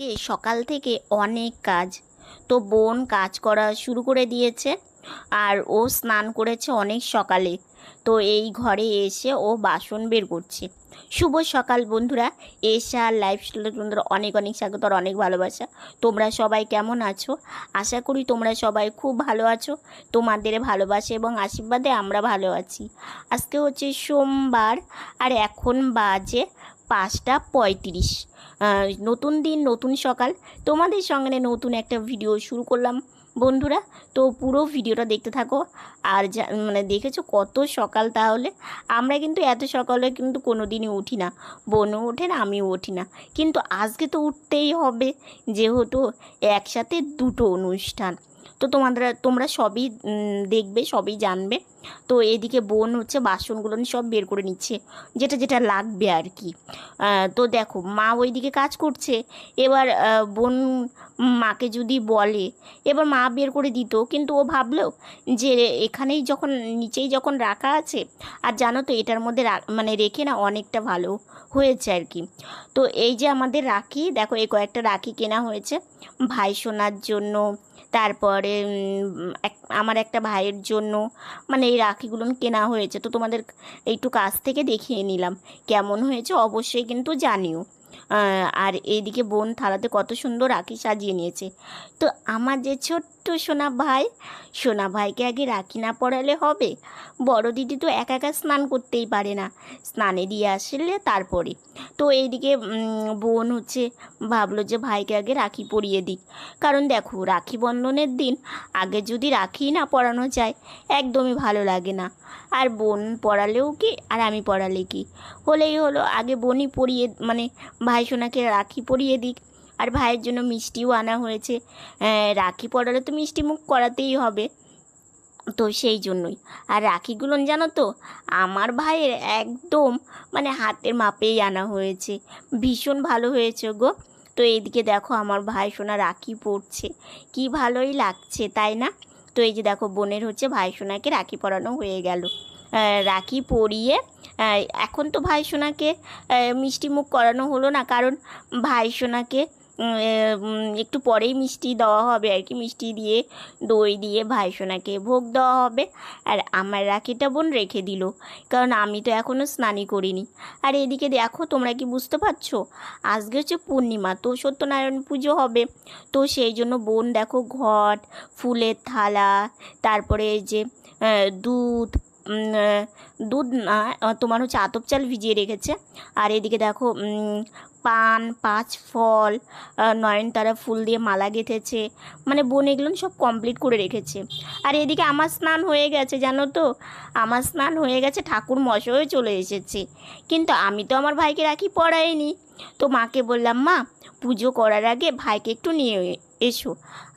আজকে সকাল থেকে অনেক কাজ। তো বোন কাজ করা শুরু করে দিয়েছে আর ও স্নান করেছে অনেক সকালে। তো এই ঘরে এসে ও বাসন বের করছে। শুভ সকাল বন্ধুরা। এসে আর লাইফ স্টাইলের বন্ধুরা অনেক অনেক স্বাগত আর অনেক ভালোবাসা। তোমরা সবাই কেমন আছো? আশা করি তোমরা সবাই খুব ভালো আছো। তোমাদের ভালোবাসা এবং আশীর্বাদে আমরা ভালো আছি। আজকে হচ্ছে সোমবার আর এখন বাজে পাঁচটা পঁয়ত্রিশ। নতুন দিন, নতুন সকাল। তোমাদের সঙ্গে নতুন একটা ভিডিও শুরু করলাম। বন্ধুরা, তো পুরো ভিডিওটা দেখতে থাকো। আর যা মানে দেখেছ কত সকাল তাহলে? আমরা কিন্তু এত সকালে কিন্তু কোনো দিনই উঠি না। বোনও ওঠে না, আমিও উঠি না। কিন্তু আজকে তো উঠতেই হবে। যেহেতু একসাথে দুটো অনুষ্ঠান। তো তোমাদের, তোমরা সবই দেখবে, সবই জানবে। তো এদিকে বোন হচ্ছে বাসনগুলো সব বের করে নিচ্ছে, যেটা যেটা লাগবে আর কি। তো দেখো, মা ওইদিকে কাজ করছে। এবার বোন মাকে যদি বলে, এবার মা বের করে দিত। কিন্তু ও ভাবলো যে এখানেই যখন, নিচেই যখন রাখা আছে, আর জানো তো এটার মধ্যে মানে রেখে না অনেকটা ভালো হয়েছে আর কি। তো এই যে আমাদের রাখি, দেখো এই কয়েকটা রাখি কেনা হয়েছে। ভাই শোনার জন্য, তারপরে আমার একটা ভাইয়ের জন্য মানে এই রাখিগুলো কেনা হয়েছে। তো তোমাদের একটু কাছ থেকে দেখিয়ে নিলাম। কেমন হয়েছে অবশ্যই কিন্তু জানিও। আর এইদিকে বোন থালাতে কত সুন্দর রাখি সাজিয়ে নিয়েছে। তো আমার যে ছোট্ট সোনা ভাই, সোনা ভাইকে আগে রাখি না পড়ালে হবে? বড় দিদি তো একা একা স্নান করতেই পারে না। স্নানে দিয়ে আসলে তারপরে। তো এইদিকে বোন হচ্ছে, ভাবলো যে ভাইকে আগে রাখি পরিয়ে দিক। কারণ দেখো, রাখি বন্ধনের দিন আগে যদি রাখি না পড়ানো যায়, একদমই ভালো লাগে না। আর বোন পড়ালেও কি, আর আমি পড়ালে কি? হলেই হলো আগে বোনই পরিয়ে মানে ভাই সোনাকে রাখি পরিয়ে দিক। আর ভাইয়ের জন্য মিষ্টিও আনা হয়েছে। রাখি পরালে তো মিষ্টি মুখ করাতেই হবে। তো সেই জন্যই। আর রাখিগুলো জানো তো, আমার ভাইয়ের একদম মানে হাতের মাপেই আনা হয়েছে। ভীষণ ভালো হয়েছে গো। তো এইদিকে দেখো আমার ভাই সোনা রাখি পরছে। কি ভালোই লাগছে, তাই না? তো এই যে দেখো, বোনের হচ্ছে ভাই সোনাকে রাখি পরানো হয়ে গেল। রাখি পরিয়ে এখন তো ভাই সোনাকে আহ, মিষ্টি মুখ করানো হলো না কারণ ভাই সোনাকে একটু পরেই মিষ্টি দেওয়া হবে আর কি মিষ্টি দিয়ে দই দিয়ে ভাই সোনাকে ভোগ দেওয়া হবে। আর আমার রাখিটা বোন রেখে দিল কারণ আমি তো এখনও স্নানই করিনি। আর এদিকে দেখো তোমরা কি বুঝতে পারছ? আজকে হচ্ছে পূর্ণিমা তো সত্যনারায়ণ পুজো হবে। তো সেই জন্য বোন দেখো ঘট ফুলের থালা তারপরে যে দুধ দুধ না তোমার হচ্ছে আতপ চাল ভিজিয়ে রেখেছে। আর এদিকে দেখো পান, পাঁচ ফল নয়নতারা ফুল দিয়ে মালা গেঁথেছে। মানে বোন এগুলো সব কমপ্লিট করে রেখেছে। আর এদিকে আমার স্নান হয়ে গেছে, জানো তো? আমার স্নান হয়ে গেছে, ঠাকুর মশাইও চলে এসেছে। কিন্তু আমি তো আমার ভাইকে রাখি পড়াইনি। তো মাকে বললাম, মা, পুজো করার আগে ভাইকে একটু নিয়ে এসো,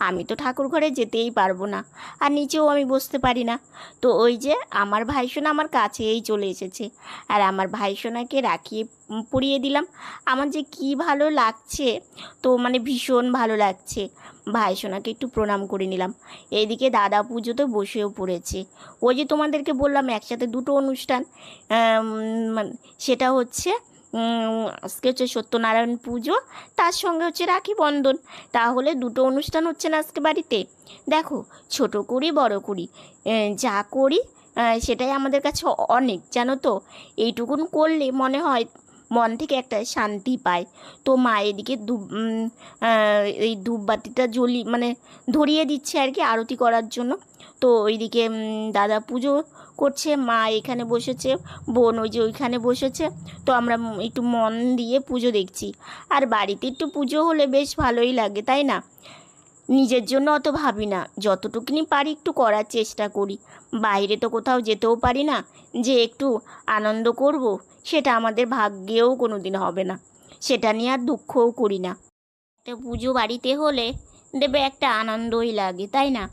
আমি তো ঠাকুর ঘরে যেতেই পারব না, আর নিচেও আমি বসতে পারি না। তো ওই যে আমার ভাইসোনা আমার কাছেই চলে এসেছে, আর আমার ভাইসোনাকে রাখিয়ে পরিয়ে দিলাম। আমার যে কি ভালো লাগছে, তো মানে ভীষণ ভালো লাগছে। ভাইসোনাকে একটু প্রণাম করে নিলাম। এইদিকে দাদা পুজোতে বসেও পড়েছে। ওই যে তোমাদেরকে বললাম একসাথে দুটো অনুষ্ঠান সেটা হচ্ছে আজকে হচ্ছে সত্যনারায়ণ পুজো, তার সঙ্গে হচ্ছে রাখি বন্ধন তাহলে দুটো অনুষ্ঠান হচ্ছে না আজকে বাড়িতে? দেখো, ছোট করি বড় করি যা করি সেটাই আমাদের কাছে অনেক জানো তো? এইটুকুন করলে মনে হয় মন থেকে একটা শান্তি পায়। তো মা এদিকে ধূপ এই ধূপবাতিটা জ্বলি মানে ধরিয়ে দিচ্ছে আর কি আরতি করার জন্য। তো ওইদিকে দাদা পুজো করছে, মা এখানে বসেছে, বোন ওই যে ওইখানে বসেছে। তো আমরা একটু মন দিয়ে পুজো দেখছি। আর বাড়িতে একটু পুজো হলে বেশ ভালোই লাগে, তাই না? নিজের জন্য অত ভাবি না, যতটুকুনি পারি একটু করার চেষ্টা করি। বাইরে তো কোথাও যেতেও পারি না, যে একটু আনন্দ করব, সেটা আমাদের ভাগ্যেও কোনো দিন হবে না। সেটা নিয়ে আর দুঃখও করি না। একটা পুজো বাড়িতে হলে দেবে একটা আনন্দই লাগে, তাই না?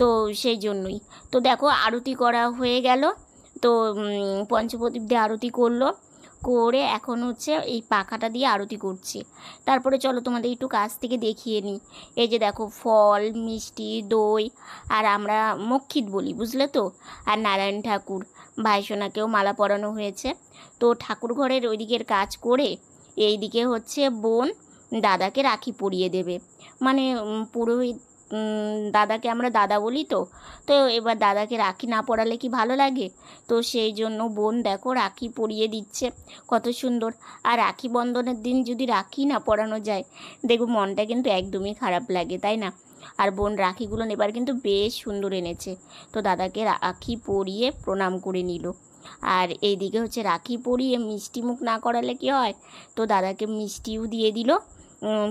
তো সেই জন্যই। তো দেখো আরতি করা হয়ে গেল। তো পঞ্চপ্রদীপ দিয়ে আরতি করল। করে এখন হচ্ছে এই পাখাটা দিয়ে আরতি করছে। তারপরে চলো তোমাদের একটু কাছ থেকে দেখিয়ে নিই। এই যে দেখো ফল, মিষ্টি, দই আর আমরা মক্ষিত বলি, বুঝলে তো? আর নারায়ণ ঠাকুর ভাইসোনাকেও মালা পরানো হয়েছে। তো ঠাকুর ঘরের ওই দিকের কাজ করে এই দিকে হচ্ছে বোন দাদাকে রাখি পরিয়ে দেবে। মানে পুরোহিত দাদাকে আমরা দাদা বলি তো। তো এবার দাদাকে রাখি না পরালে কি ভালো লাগে? তো সেই জন্য বোন দেখো রাখি পরিয়ে দিচ্ছে। কত সুন্দর। আর রাখি বন্ধনের দিন যদি রাখি না পরানো যায় দেখো মনটা কিন্তু একদমই খারাপ লাগে, তাই না? আর বোন রাখিগুলো এবার কিন্তু বেশ সুন্দর এনেছে। তো দাদাকে রাখি পরিয়ে প্রণাম করে নিল। আর এইদিকে হচ্ছে রাখি পরিয়ে মিষ্টি মুখ না করালে কি হয়? তো দাদাকে মিষ্টিও দিয়ে দিল।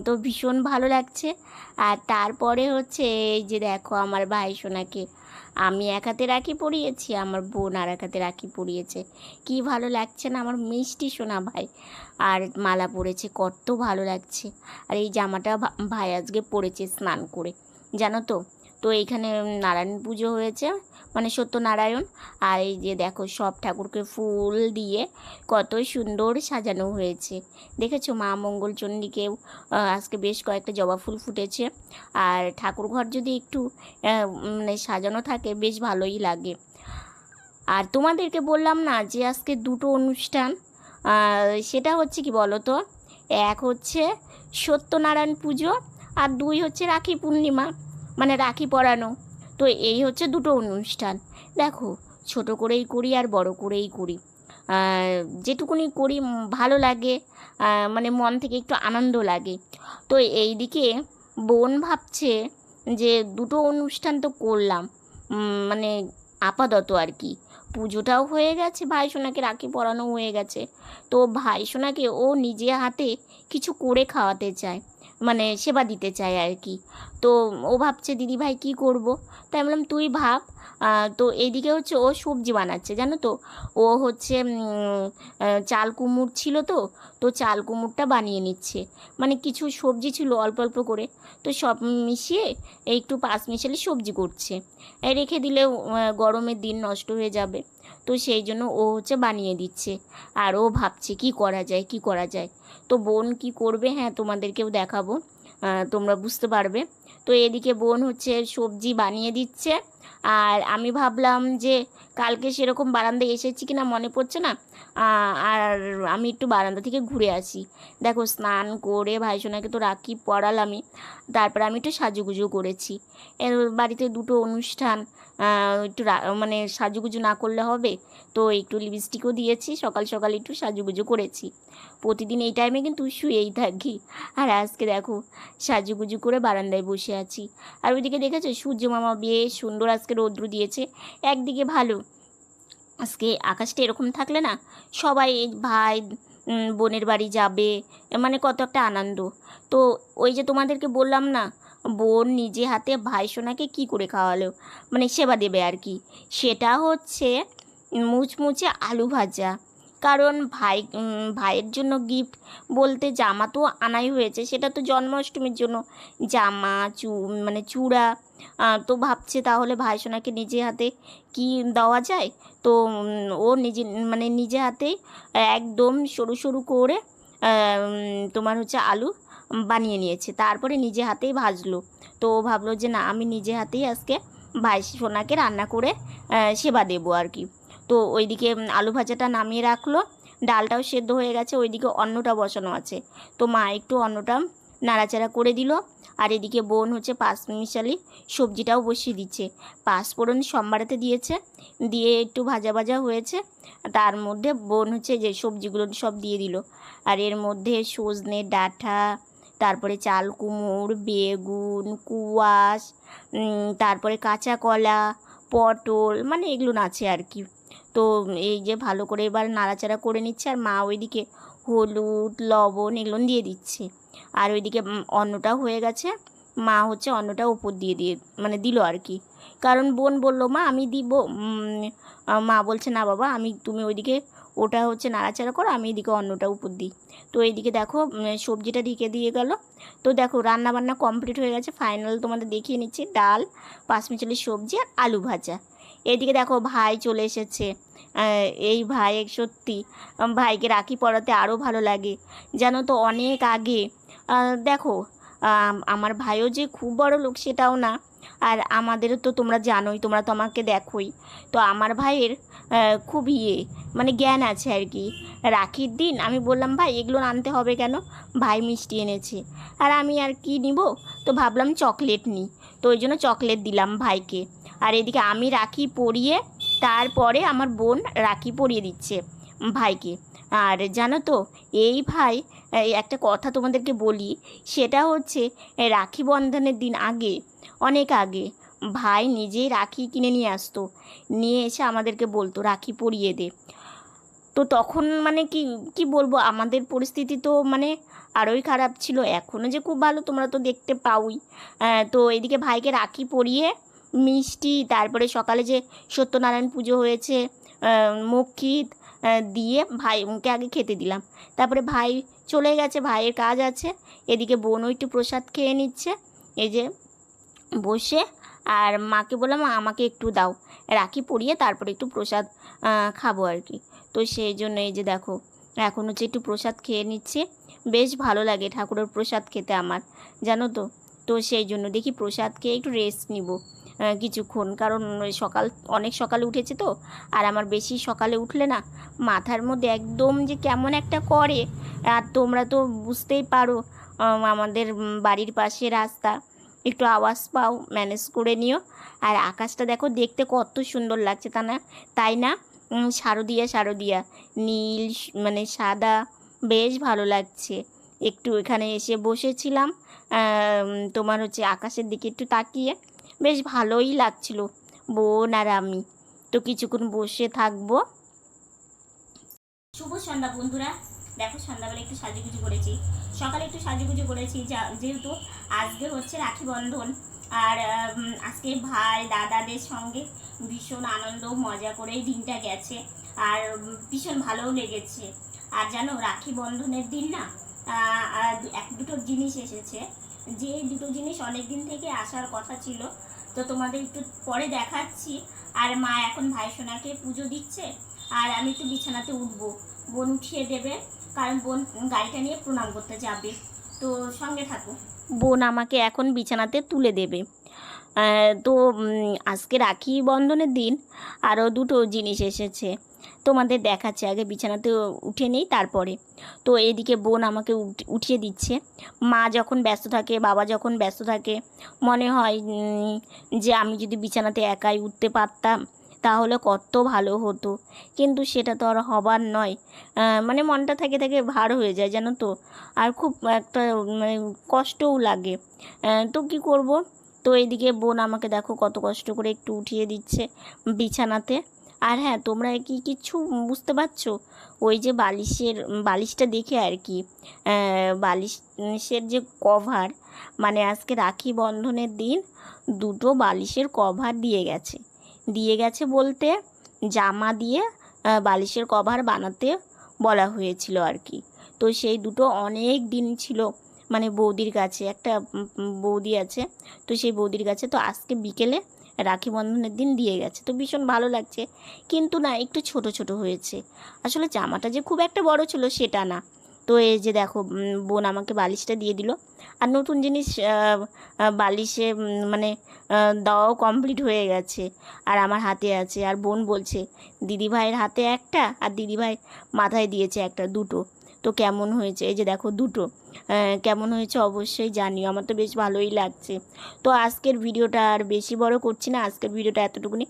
তো ভীষণ ভালো লাগছে। আর তারপরে হচ্ছে এই যে দেখো আমার ভাই সোনাকে, আমি এক হাতে রাখি পরিয়েছি, আমার বোন আর এক হাতে রাখি পরিয়েছে। কি ভালো লাগছে না আমার মিষ্টি সোনা ভাই। আর মালা পরেছে, কত ভালো লাগছে। আর এই জামাটা ভাই আজকে পরেছে স্নান করে, জানো তো? তো এইখানে নারায়ণ পুজো হয়েছে মানে সত্যনারায়ণ। আর এই যে দেখো সব ঠাকুরকে ফুল দিয়ে কত সুন্দর সাজানো হয়েছে। দেখেছ মা মঙ্গলচণ্ডীকেও আজকে বেশ কয়েকটা জবা ফুল ফুটেছে। আর ঠাকুর ঘর যদি একটু মানে সাজানো থাকে বেশ ভালোই লাগে। আর তোমাদেরকে বললাম না যে আজকে দুটো অনুষ্ঠান সেটা হচ্ছে কি বলো তো এক হচ্ছে সত্যনারায়ণ পুজো আর দুই হচ্ছে রাখি পূর্ণিমা মানে রাখি পরানো। তো এই হচ্ছে দুটো অনুষ্ঠান। দেখো, ছোট করেই করি আর বড় করেই করি। যেটুকুনি করি ভালো লাগে মানে মন থেকে একটু আনন্দ লাগে। তো এই দিকে বোন ভাবছে যে দুটো অনুষ্ঠান তো করলাম মানে আপাতত আর কি। পুজোটাও হয়ে গেছে, ভাই সোনাকে রাখি পরানো হয়ে গেছে। তো ভাই সোনাকে ও নিজে হাতে কিছু করে খাওয়াতে চায় মানে সেবা দিতে চায় আর কি। তো ও ভাবছে, দিদি ভাই, কী করব? তাই বললাম, তুই ভাব তো এইদিকে হচ্ছে ও সবজি বানাচ্ছে, জানো তো? ও হচ্ছে চাল কুমড় ছিল তো তো চাল কুমড়টা বানিয়ে নিচ্ছে। মানে কিছু সবজি ছিল অল্প অল্প করে, তো সব মিশিয়ে একটু পাঁচ মিশালি সবজি করছে। রেখে দিলে গরমের দিন নষ্ট হয়ে যাবে, তো সেই জন্য ও হচ্ছে বানিয়ে দিচ্ছে। আর ও ভাবছে কি করা যায়, কি করা যায়? তো বোন কি করবে? হ্যাঁ তোমাদেরকেও দেখাবো তোমরা বুঝতে পারবে। তো এদিকে বোন হচ্ছে সবজি বানিয়ে দিচ্ছে আর আমি ভাবলাম যে কালকে সেরকম বারান্দায় এসেছি কিনা মনে পড়ছে না আর আমি একটু বারান্দা থেকে ঘুরে আসি। দেখো, স্নান করে ভাইসোনাকে তো রাখি, পড়ালামই। তারপরে আমি একটু সাজুগুজু করেছি। বাড়িতে দুটো অনুষ্ঠান একটু মানে সাজুগুজু না করলে হবে। তো একটু লিপস্টিকও দিয়েছি, সকাল সকাল একটু সাজুগুজু করেছি। প্রতিদিন এই টাইমে কিন্তু শুয়েই থাকি। আর আজকে দেখো, সাজুগুজু করে বারান্দায় বসে আছি। আর ওইদিকে দেখেছ, সূর্য মামা বেশ সুন্দর আজকে রৌদ্র দিয়েছে। একদিকে ভালো। আজকে আকাশটা এরকম থাকলে না, সবাই ভাই বোনের বাড়ি যাবে মানে কত একটা আনন্দ। তো ওই যে তোমাদেরকে বললাম না বোন নিজে হাতে ভাই সোনাকে কী করে খাওয়ালো? মানে সেবা দেবে আর কি। সেটা হচ্ছে মুচমুচে আলু ভাজা। কারণ ভাই ভাইয়ের জন্য গিফট বলতে জামা তো আনাই হয়েছে, সেটা তো জন্মাষ্টমীর জন্য। জামা, চু মানে চূড়া তো ভাবছে তাহলে ভাই সোনাকে নিজে হাতে কি দেওয়া যায়? তো ও নিজে মানে নিজে হাতেই একদম সরু সরু করে তোমার হচ্ছে আলু বানিয়ে নিয়েছে। তারপরে নিজে হাতেই ভাজলো। তো ভাবলো যে, না, আমি নিজে হাতেই আজকে ভাই সোনাকে রান্না করে সেবা দেবো আর কি। তো ওইদিকে আলু ভাজাটা নামিয়ে রাখল। ডালটাও সেদ্ধ হয়ে গেছে। ওইদিকে অন্নটা বসানো আছে। তো মা একটু অন্নটা নাড়াচাড়া করে দিল। আর এদিকে বোন হচ্ছে পাঁচ মিশালি সবজিটাও বসিয়ে দিচ্ছে। পাঁচফোড়ন সম্বারাতে দিয়েছে। দিয়ে একটু ভাজা ভাজা হয়েছে। তার মধ্যে বোন হচ্ছে যে সবজিগুলো সব দিয়ে দিল। আর এর মধ্যে সজনে, ডাঁটা তারপরে চাল কুমড় বেগুন কুয়াশ তারপরে কাঁচা কলা পটল মানে এগুলো আছে আর কি। তো এই যে ভালো করে এবার নাড়াচাড়া করে নিচ্ছে আর মা ওইদিকে হলুদ লবণ এগুলো দিয়ে দিচ্ছে। আর ওইদিকে উম, অন্নটাও হয়ে গেছে। মা হচ্ছে অন্নটা উপর দিয়ে দিয়ে মানে দিল আর কি। কারণ বোন বলল মা আমি দিব। মা বলছে না বাবা আমি তুমি ওইদিকে ওটা হচ্ছে নাড়াচাড়া করো আমি এদিকে অন্নটা উপর দিই। তো এইদিকে দেখো সবজিটা ঢেকে দিয়ে গেল। তো দেখো রান্না বান্না কমপ্লিট হয়ে গেছে। ফাইনাল তোমাদের দেখিয়ে নিচ্ছি। ডাল পাঁচমিশালি সবজি আর আলু ভাজা। এদিকে দেখো, ভাই চলে এসেছে। এই ভাই সত্যি ভাইকে রাখি পরাতে আরও ভালো লাগে। জানো তো, অনেক আগে দেখো আমার ভাইও যে খুব বড় লোক সেটাও না। আর আমাদেরও তো তোমরা জানোই, তোমরা তো আমাকে দেখোই। তো আমার ভাইয়ের খুব ইয়ে মানে জ্ঞান আছে আর কি। রাখির দিন আমি বললাম, ভাই, এগুলো আনতে হবে কেন? ভাই মিষ্টি এনেছে। আর আমি আর কি নিব? তো ভাবলাম চকলেট নিই তো ওই জন্য চকলেট দিলাম ভাইকে। আর এদিকে আমি রাখি পরিয়ে, তারপরে আমার বোন রাখি পরিয়ে দিচ্ছে ভাইকে। আর জানো তো, এই ভাই একটা কথা তোমাদেরকে বলি, সেটা হচ্ছে, রাখি বন্ধনের দিন আগে, অনেক আগে ভাই নিজেই রাখি কিনে নিয়ে আসতো। নিয়ে এসে আমাদেরকে বলতো, রাখি পরিয়ে দে। তো তখন মানে কি কি বলব? আমাদের পরিস্থিতি তো মানে আরোই খারাপ ছিল। এখনও যে খুব ভালো, তোমরা তো দেখতে পাওই। তো এদিকে ভাইকে রাখি পরিয়ে, মিষ্টি, তারপরে সকালে যে সত্যনারায়ণ পুজো হয়েছে মক্ষিত দিয়ে ভাইকে আগে খেতে দিলাম। তারপরে ভাই চলে গেছে, ভাইয়ের কাজ আছে। এদিকে বোনও একটু প্রসাদ খেয়ে নিচ্ছে। এই যে বসে আর মাকে বললাম "মা, আমাকে একটু দাও। রাখি পরিয়ে তারপরে একটু প্রসাদ খাব আর কি। তো সেই জন্য এই যে দেখো এখন হচ্ছে একটু প্রসাদ খেয়ে নিচ্ছে। বেশ ভালো লাগে ঠাকুরের প্রসাদ খেতে আমার জানো তো? তো সেই জন্য দেখি প্রসাদ খেয়ে একটু রেস্ট নিব কিছুক্ষণ। কারণ সকাল অনেক সকালে উঠেছে তো আর আমার বেশি সকালে উঠলে না মাথার মধ্যে একদম যে কেমন একটা করে। আর তোমরা তো বুঝতেই পারো আমাদের বাড়ির পাশে রাস্তা। একটু আওয়াজ পাও ম্যানেজ করে নিও। আর আকাশটা দেখো, দেখতে কত সুন্দর লাগছে তা না? তাই না? শারদিয়া শারদিয়া। নীল মানে সাদা, বেশ ভালো লাগছে। একটু এখানে এসে বসেছিলাম। তোমার হচ্ছে আকাশের দিকে একটু তাকিয়ে। বেশ ভালোই লাগছিল, বোন আর আমি। তো কিছুক্ষণ বসে থাকব। শুভ সন্ধ্যা বন্ধুরা। দেখো সন্ধ্যাবেলা একটু সাজুগুজু করেছি। সকালে একটু সাজুগুজু করেছি যেহেতু আজকে হচ্ছে রাখি বন্ধন। আর আজকে ভাই, দাদাদের সঙ্গে ভীষণ আনন্দ, মজা করে দিনটা গেছে। আর ভীষণ ভালোও লেগেছে। আর জানো, রাখি বন্ধনের দিন না এক দুটো জিনিস এসেছে। যে দুটো জিনিস অনেক দিন থেকে আসার কথা ছিল তো তোমাদের একটু পরে দেখাচ্ছি। আর মা এখন ভাই সোনাকে পুজো দিচ্ছে, আর আমি একটু বিছানাতে উঠবো। বোন উঠিয়ে দেবে, কারণ বোন গাড়িটা নিয়ে প্রণাম করতে যাবে। তো সঙ্গে থাকো। বোন আমাকে এখন বিছানাতে তুলে দেবে। তো আজকে রাখি বন্ধনের দিন, আরও দুটো জিনিস এসেছে। তোমাদের দেখাচ্ছে, আগে বিছানাতে উঠে নেই, তারপরে। তো এদিকে বোন আমাকে উঠ- উঠিয়ে দিচ্ছে। মা যখন ব্যস্ত থাকে, বাবা যখন ব্যস্ত থাকে, মনে হয় যে আমি যদি বিছানাতে একাই উঠতে পারতাম, তাহলে কত ভালো হতো। কিন্তু সেটা তো আর হবার নয়। মানে মনটা থেকে থেকে ভার হয়ে যায়, জানো তো? আর খুব একটা মানে কষ্টও লাগে। তো কি করব? তো এইদিকে বোন আমাকে দেখো কত কষ্ট করে একটু উঠিয়ে দিচ্ছে বিছানাতে। আর হ্যাঁ তোমরা কি কিছু বুঝতে পারছ? ওই যে বালিশের, বালিশটা দেখে আর কি। বালিশের যে কভার মানে আজকে রাখি বন্ধনের দিন, দুটো বালিশের কভার দিয়ে গেছে। দিয়ে গেছে বলতে জামা দিয়ে বালিশের কভার বানাতে বলা হয়েছিল আর কি। তো সেই দুটো অনেক দিন ছিল মানে বৌদির কাছে, একটা বৌদি আছে, তো সেই বৌদির কাছে তো আজকে বিকেলে রাখি বন্ধনের দিন দিয়ে গেছে। তো ভীষণ ভালো লাগছে। কিন্তু না, একটু ছোট ছোট হয়েছে। আসলে জামাটা যে খুব একটা বড় ছিল সেটা না। তো এই যে দেখো বোন আমাকে বালিশটা দিয়ে দিল। আর নতুন জিনিস বালিশে মানে দেওয়াও কমপ্লিট হয়ে গেছে। আর আমার হাতে আছে। আর বোন বলছে, দিদিভাইয়ের হাতে একটা, আর দিদিভাই মাথায় দিয়েছে একটা, দুটো। তো কেমন হয়েছে? এই যে দেখো দুটো। কেমন হয়েছে অবশ্যই জানিও। আমার তো বেশ ভালোই লাগছে। তো আজকের ভিডিওটা আর বেশি বড় করছি না। আজকের ভিডিওটা এতটুকুনি।